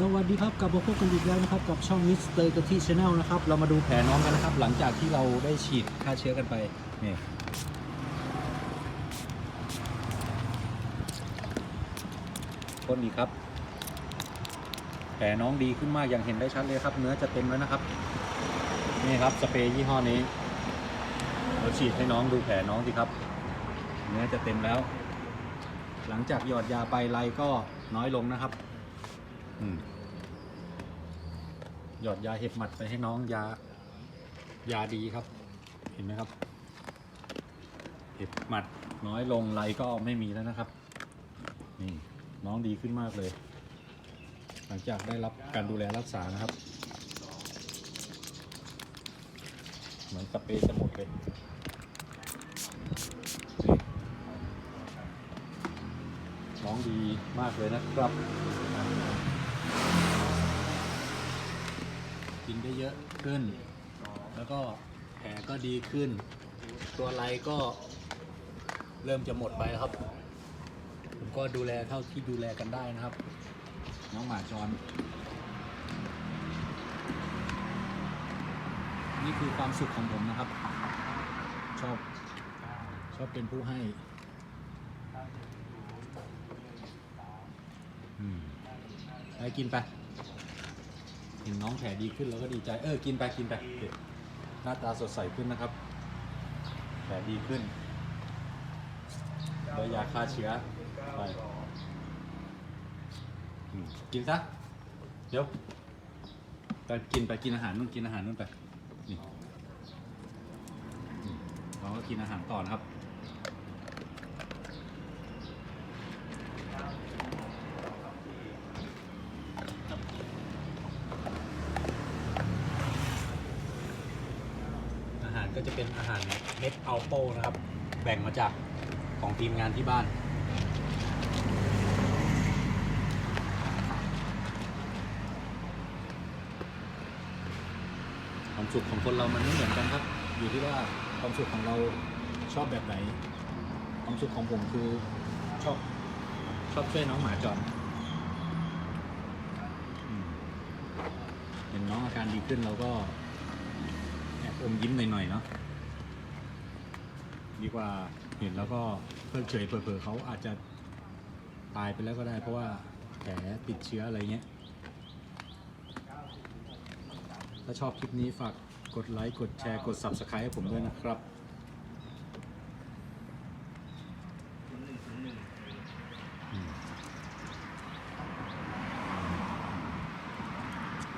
สวัสดีครับกลับมาพบกันอีกแล้วนะครับกับช่องมิสเตอร์กะทิชาแนลนะครับ เรามาดูแผลน้องกันนะครับ หลังจากที่เราได้ฉีดฆ่าเชื้อกันไปนี่พ่นอีครับ แผลน้องดีขึ้นมากอย่างเห็นได้ชัดเลยครับ เนื้อจะเต็มแล้วนะครับ นี่ครับสเปรย์ยี่ห้อนี้ เราฉีดให้น้องดูแผลน้องสิครับ เนื้อจะเต็มแล้ว หลังจากหยอดยาไปไรก็น้อยลงนะครับ หยอดยาเห็บหมัดไปให้น้องยา ยาดีครับ เห็นไหมครับ เห็บหมัดน้อยลงไรก็ไม่มีแล้วนะครับ นี่น้องดีขึ้นมากเลย หลังจากได้รับการดูแลรักษานะครับ เหมือนสเปรย์จะหมดเลยน้องดีมากเลยนะครับ กิ นได้เยอะขึ้น แล้วก็แผลก็ดีขึ้น ตัวไรก็เริ่มจะหมดไปครับ ผมก็ดูแลเท่าที่ดูแลกันได้นะครับ น้องหมาจร นี่คือความสุขของผมนะครับ ชอบ ชอบเป็นผู้ให้ไปกินไป เห็นน้องแผลดีขึ้นแล้วก็ดีใจ เออ กินไปกินไปหน้าตาสดใสขึ้นนะครับ แผลดีขึ้นแล้วยาฆ่าเชื้อไปกินซะ เดี๋ยวไปกินไปกินอาหารนู่นกินอาหารนู่นไป นี่เราก็กินอาหารต่อนะครับ อาหาร ก็จะเป็นอาหารเม็ดอัลโปนะครับ แบ่งมาจากของทีมงานที่บ้าน ความสุขของคนเรามันไม่เหมือนกันครับ อยู่ที่ว่าความสุขของเราชอบแบบไหน ความสุขของผมคือชอบชอบช่วยน้องหมาจรอืมเห็นน้องอาการดีขึ้นเราก็ อมยิ้มหน่อยๆเนาะดีกว่าเห็นแล้วก็เพิกเฉยเผลอๆเขาอาจจะตายไปแล้วก็ได้ เพราะว่าแผลติดเชื้ออะไรเงี้ย ถ้าชอบคลิปนี้ฝากกดไลค์ กดแชร์ กด Subscribe ให้ผมด้วยนะครับอืม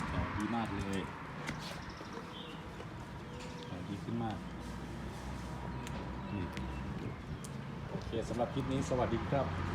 แผลดีมากเลย มากโอเคสำหรับคลิปนี้สวัสดีครับ